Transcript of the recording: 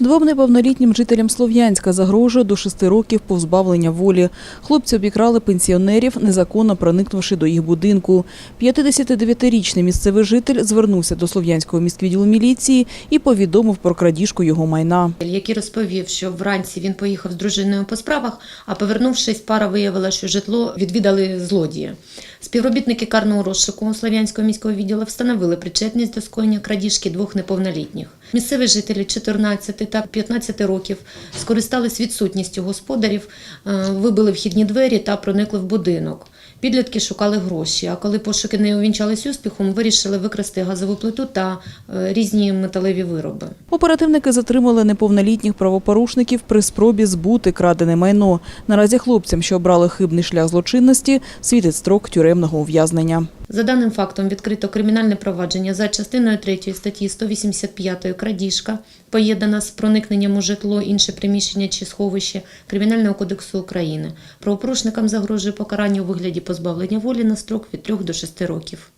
Двом неповнолітнім жителям Слов'янська загрожує до шести років позбавлення волі. Хлопці обікрали пенсіонерів, незаконно проникнувши до їх будинку. 59-річний місцевий житель звернувся до Слов'янського міськвідділу міліції і повідомив про крадіжку його майна. який розповів, що вранці він поїхав з дружиною по справах, а повернувшись, пара виявила, що житло відвідали злодії. Співробітники карного розшуку Слов'янського міського відділу встановили причетність до скоєння крадіжки двох неповнолітніх. Місцеві жителі 14 та 15 років скористались відсутністю господарів, е, вибили вхідні двері та проникли в будинок. Підлітки шукали гроші, а коли пошуки не увінчались успіхом, вирішили викрасти газову плиту та е, різні металеві вироби. Оперативники затримали неповнолітніх правопорушників при спробі збути крадене майно. Наразі хлопцям, що обрали хибний шлях злочинності, світить строк тюремного ув'язнення. За даним фактом відкрито кримінальне провадження за частиною 3 статті 185 крадіжка, поєднана з проникненням у житло, інше приміщення чи сховище Кримінального кодексу України. Правопорушникам загрожує покарання у вигляді позбавлення волі на строк від 3 до 6 років.